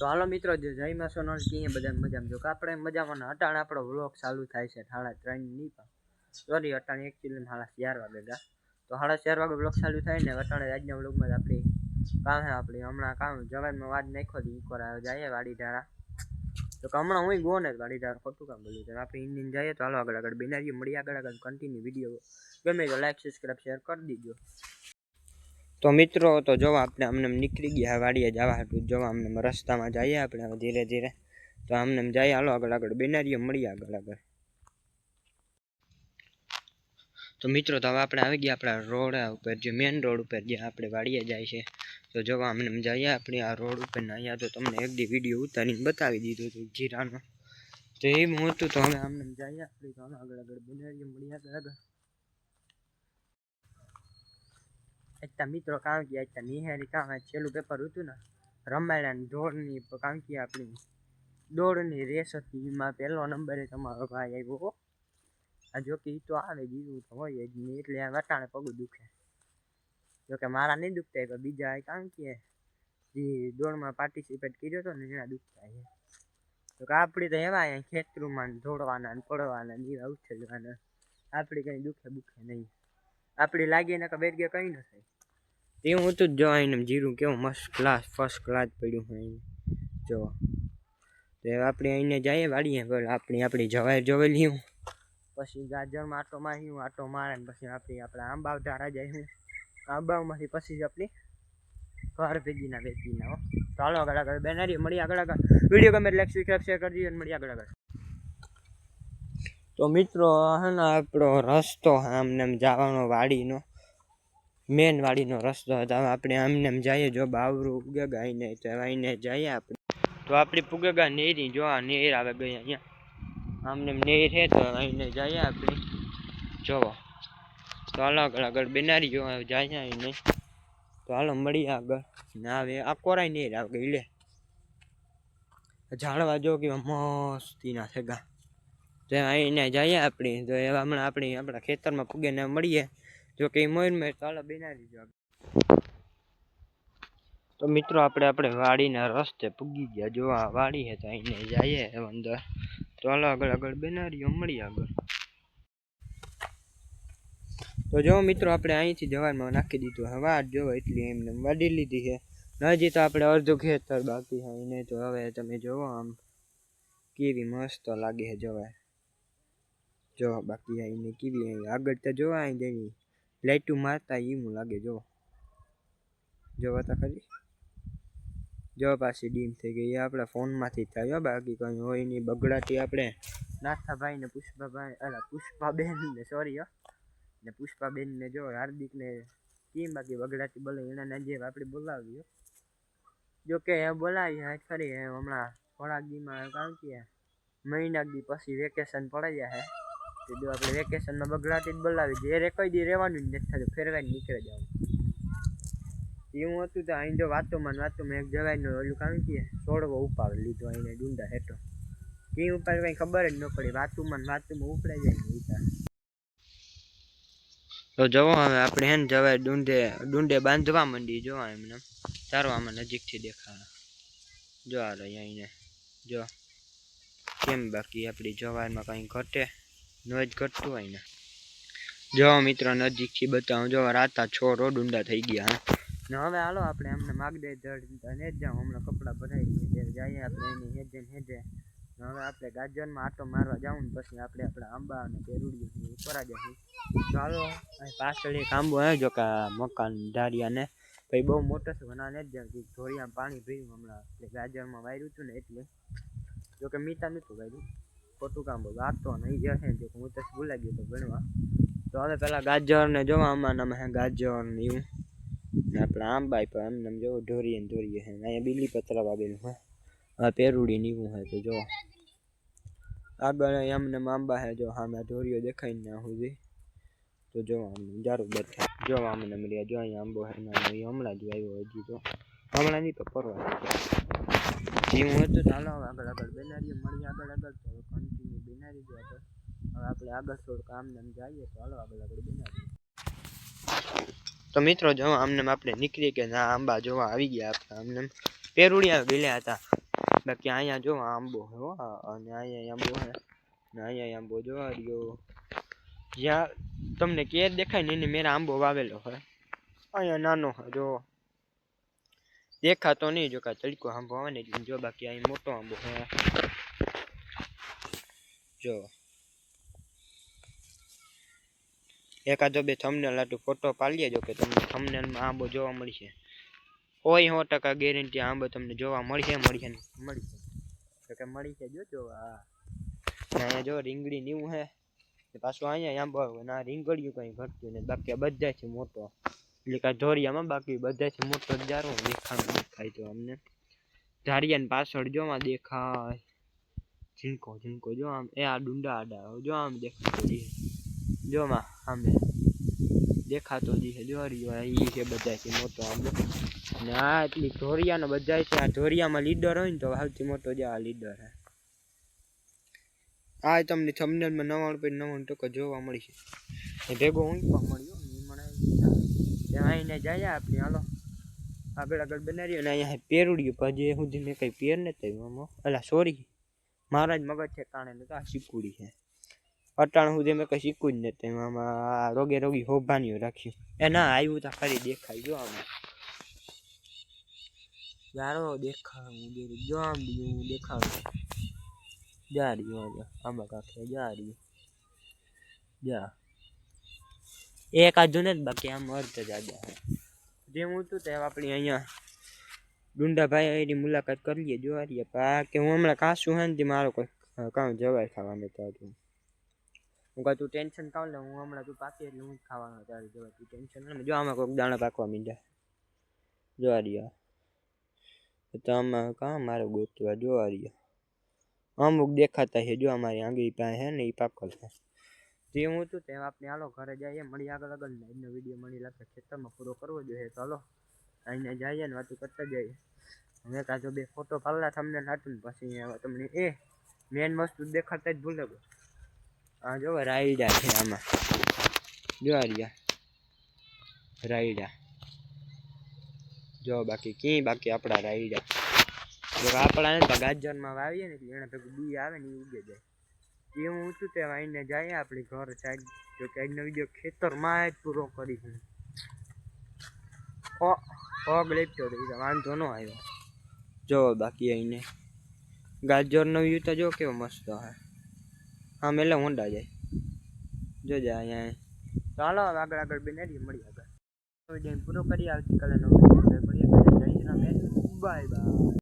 તો હાલો મિત્રો, જે જયમાં સોનલ કીએ બધા મજામાં. જો કે આપણે મજામાં અટાણ આપણો વ્લોગ ચાલુ થાય છે સાડા ત્રણની સોરી, અટાણ એકચ્યુઅલી સાડા ચાર વાગે ગા. તો સાડા ચાર વાગે વ્લોગ ચાલુ થાય ને અટાણે આજના વ્લોગમાં આપણી કામ હે આપણે. હમણાં કામ જવાનમાં વાત નાખો દી ઇકોર જાય વાડી ધારા તો હમણાં હું ગો ને વાડી ધારા ખોટું કામ બોલ્યું છે. આપણે ઇન્ડિયન જઈએ તો હાલો આગળ આગળ બિનારી મળી આગળ આગળ કન્ટિન્યુ વીડિયો ગમે તો લાઈક સબસ્ક્રાઈબ શેર કરી દીજો. તો મિત્રો, તો જો આપણે આમને એમ નીકળી ગયા વાડીએ જવા હતું જો આમને એમ રસ્તામાં જઈએ આપણે હવે ધીરે ધીરે, તો આમને એમ જઈએ, હાલો આગળ આગળ બેનારીએ મળીએ આગળ આગળ. તો મિત્રો, તો હવે આપણે આવી ગયા આપણા રોડ ઉપર, જે મેઇન રોડ ઉપર જે આપણે વાડીએ જાય છે, તો જો આમને એમ જઈએ આપણે આ રોડ ઉપર ને અહીંયા, તો તમને એક દી વીડિયો ઉતારીને બતાવી દીધું હતું જીરાનો. તો એમ હતું તો હવે આમને એમ જઈએ આપણે, તો હાલો આગળ આગળ બેનારીએ મળીએ આગળ આગળ. એટલા મિત્રો કામ કે એટલા નિહારી કામ આ છેલ્લું પેપર હતું ને રમાયણ દોડની કામ કે આપણી દોડની રેસ હતી એમાં પહેલો નંબરે તમારો ભાઈ આવ્યો હો. આ જો કે ઈ તો આવે જીવું તો હોય જ નહીં એટલે આ વટાણે પગ દુખે જો કે મારા નહીં દુખતા પણ બીજા કામ કે જે દોડમાં પાર્ટિસિપેટ કર્યો હતો ને એના દુખતા છે તો કે આપણી તો એવા અહીંયા ખેતરોમાં ને દોડવાના ને પડવાના ને એવા ઉછળવાના આપણી કંઈ દુખે બુખે નહીં આપણી લાગી ને બેટ ગયા કંઈ ન થાય. એવું હતું જ જો આઈને જીરું કેવું મસ્ત ક્લાસ ફર્સ્ટ ક્લાસ પડ્યું હોય અહીં જો. તો આપણે અહીંને જઈએ વાળીએ, બોલ આપણી આપણી જવાય જોવેલી હું. પછી ગાજરમાં આટો મારી હું આટો મારે ને પછી આપણી, આપણે આંબાવ ધારા જાય હું આંબાવમાંથી પછી જ આપણી ઘર ભેગીના વેચીના હો. ચાલો આગળ આગળ બેનારી મળી આગળ આગળ. વીડિયો ગમે લાઈક સબસ્ક્રાઈબ શેર કરી દીધો અને મળી આગળ આગળ. તો મિત્રો, હે ને, આપણો રસ્તો આમને એમ જવાનો વાડીનો મેન વાડીનો રસ્તો હતો. આપણે આમને એમ જઈએ, જો બાવરું ઉગે ગાઈને તો આઈને જઈએ આપણે. તો આપણી પુગેગા નેરી, જો આ નેર આવે ગઈ અહીંયા. આમને નેર છે તો આઈને જઈએ આપણે. જોવો. તો હાલો આગળ આગળ બેનારી જો જાય નહીં તો હાલો મળીએ આગળ. ના આવે, આ કોરાય નેર આવે ગઈ, લે. ઝાડવા જો કે મસ્તીના છે ગા તો આઈને જઈએ આપણે. તો એવા હમણાં આપણી, આપણા ખેતરમાં પૂગે ને મળીએ. જો કે મોર મેં ચાલો બનાવી જો તો મિત્રો, આપણે આપણે વાડીના રસ્તે પૂગી ગયા. જો આ વાડી છે તો આઈને જઈએ. અંદર તો હાલો આગળ આગળ બનાવીઓ મળીએ આગળ. તો જો મિત્રો, આપણે અહીંથી જવારમાં નાખી દીધું. હવે વાટ જો એટલી એમને વાડી લીધી છે. હજી તો આપણે અડધું ખેતર બાકી છે. એને તો હવે તમે જોવો આમ કેવી મસ્ત લાગે છે જવાય જો બાકી આવીને કેવી આગળ તો જોવા અહીં જેની લાઈટું મારતા એવું લાગે જો. જોવા તો ખરી. જો પાછી ડીમ થઈ ગઈ. એ આપણા ફોનમાંથી થાય હો, બાકી કંઈ હોય નહીં. બગડાટી આપણે નાથાભાઈ ને પુષ્પાભાઈ અલા પુષ્પાબેન ને સોરી હો. ને પુષ્પાબેન ને જો હાર્દિક ને કેમ બાકી બગડાટી બોલે? એના જે આપણે બોલાવી હો. જો કે એ બોલાવી હે ખરી હમણાં થોડાક દીમાં કામ કે મહિના દી પછી વેકેશન પડી જાય તો દો આપણે વેકેશનમાં બગડાટી જ બોલાવી દે કોઈ દી રહેવાનું જ નથી થતું. ફેરવાઈને નીકળી જવાનું. એવું હતું તો અહીં જો વાતોમાં વાતોમાં એક જવાયનો ઓલું કામ કે છોડવો ઉપાડ લીધો અહીંને ડુંડા હેઠો. કે ઉપર કઈ ખબર જ ન પડી. વાતુમાં વાતુમાં ઉપડાઈ જાય વિચાર તો જવો હવે આપણે હે જવાય ડુંડે ડુંડે બાંધવા માંડી જો એમને. તારો આમાં નજીકથી દેખાડે જો આ રહી અહીંને. જો કેમ બાકી આપણી જવારમાં કંઈ ઘટે? ન જ ઘટતું હોય ને. જો મિત્રો, નજીકથી બતાવું. જો રાતા છોરો ડુંડા થઈ ગયા ને હવે હાલો આપણે એમને માગદે ધડ ને જ જાઉં. હમણાં કપડાં ભરાઈ ત્યારે જઈએ આપણે એની હેજે હેજે. હવે આપણે ગાજરમાં આટો મારવા જાઉં ને પછી આપણે આપણા આંબા અને પેરુડીઓ ઉપરા જશું ચાલો પાછળ એક આંબો હે, જો કે મકાન ધારિયા ને. ભાઈ બહુ મોટો છે ઘણા ને જ જાઉં. ધોરિયામાં પાણી ભર્યું હમણાં. એટલે ગાજરમાં વાયરું હતું ને એટલે. જોકે મીઠા નહોતું વાર્યું ખોટું કામ બોલું આ તો નહીં જો હું તો ભૂલાઈ ગયો તો ભણવા. તો હવે પેલા ગાજર ને જોવા આમાં હે, ગાજર ને એવું. ને આપણે આંબા એમને એમ જોવો ઢોરીએ ને ઢોરીએ છે અહીંયા બીલી પતરા વાગેલું હે. આ પેરુડી ને એવું હે, તો જો. આગળ એમને એમ આંબા હે, જો સામે ઢોરીઓ દેખાય ને સુધી. તો જો આમને જારું બેઠા. જો આમને મળ્યા જો, અહીંયા આંબો હે હમણાં જ આવ્યો હજી તો. હમણાં નહીં તો પરવા. જેવું હતું, ચાલો આગળ આગળ બેનારીએ મળી આગળ આગળ. તો કન્ટિન્યુ બેનારી જો આગળ હવે આપણે આગળ થોડુંક આમને એમ જઈએ તો હાલો આગળ આગળ બેનારી તો મિત્રો, જો આમને એમ આપણે નીકળી કે ના આંબા જોવા આવી ગયા આપણે આમને એમ પેરુડિયા ગયેલા હતા. બાકી અહીંયા જો આંબો હે હો, આ- અને અહીંયા આંબો હે. ને અહીંયા આંબો જો આ રહ્યો જ્યાં તમને કેર દેખાય ને એની મેરા આંબો વાવેલો હે. અહીંયા નાનો હે, જો. દેખાતો નહીં જો કા તડકો આંબો આવે ને એટલે જો બાકી અહીં મોટો આંબો હે. જો. એકાદો બે થંબનેલ આટલું ફોટો પાડીએ જો કે તમને થંબનેલમાં આંબો જોવા મળશે. હોય સો ટકા ગેરંટી આંબો તમને જોવા મળશે મળશે મળશે તો કે મળી છે જો જોવા. અહીંયા જો રીંગડી નીવું હે. પાછું અહીંયા આંબો ના રીંગડિયું કઈ ઘટતું ને બાકી બધા છે મોટો. એટલે કાંઈ ધોરિયામાં બાકી બધાથી મોટો જારો દેખાણ દેખાય તો અમને. ધારિયાની પાછળ જોવા દેખાય. ઝીણકો ઝીણકો. જો આમ, એ આ ડુંડા આડા જો આમ દેખાતો જી જો માં આમે દેખાતો જી છે. જો છે બધા છે મોટો આમ. અને આ એટલી ધોરિયાનો બધા છે, આ ધોરિયામાં લીડર હોય ને તો સૌથી મોટો જે આ લીડર હે આ તમને થંબનેલમાં નવાણું પછી નવાણું ટકો જોવા મળી છે એ ભેગો પણ મળ્યો આવીને જાય આપણે, હાલો. આગળ આગળ બનાવીએ અને અહીંયા પેરુડ્યું પછી સુધી મેં કંઈ પેર નથી આમાં. અલા સોરી મારા જ મગજ છે કારણે ને આ શીકુડી છે. અટાણ સુધી મેં કઈ શીખવું જ નથી. આમાં રોગે રોગી હોભાનીઓ રાખ્યું. એ ના, આવ્યું તો ખરી દેખાય. જો આમાં. યારો દેખાવું જો આમ બીજું દેખાવું જા રહ્યું આંબા કાંઠે જા રહ્યું જા. એક આજુ ને જ બાકી, આમ અર્ધ જાજા જે. હું તું તે આપણી અહીંયા ડુંડાભાઈ એની મુલાકાત કરી લઈએ જોવા રહીએ પા કે હું હમણાં કાશું હે ને તે મારો કોઈ કાં જવાય ખાવાનું હતું હું કહું તું ટેન્શન કાઉ લે, હું હમણાં તું પાકી એટલે હું જ ખાવાનો તારે જવાય. તું ટેન્શન લે, જો આમાં કોઈક દાણા પાકવા મીંડા જોવા રહ્યા તો આમાં કાં મારે ગોતવા, જોવા રહ્યા અમુક દેખાતા છે, જો અમારી આંગળી પાસે છે ને એ પાકલ છે જે હું છું તે આપણે હાલો ઘરે જઈએ મળી આગળ આગળ ને આજનો વીડિયો મળી લાગે, ખેતરમાં પૂરો કરવો જોઈએ તો હાલો. આઈને જઈએ ને વાતું કરતા જઈએ. હવે કાજો બે ફોટો પાડલા તમને નાટું પછી તમને એ મેન વસ્તુ દેખાતા જ ભૂલે આ જો રાયડા છે આમાં. જો રહ્યા. રાયડા. જો બાકી ક્યાંય બાકી આપણા રાયડા. જો આપણા ને ગાજરમાં વાવીએ ને એટલે એને ભેગું બી આવે ને એ ઉગે જાય. એ હું ઊંચું તે વાઈને જાય આપણી ઘર સાઈડ. જો કે આજનો વીડિયો ખેતરમાં જ પૂરો કરીશું ઓ, પગ લેપટો વાંધો ન આવ્યો. જો બાકી અહીંને ગાજરનો વ્યૂ તો જો કેવો મસ્ત હે. હા મેલે હોંડા જાય. જો અહીંયા. ચાલો હવે આગળ આગળ બનાવીએ મળી આગળ. વીડિયો પૂરો કરી આવતીકાલે નવો મળીએ જય શ્રી બાય બાય.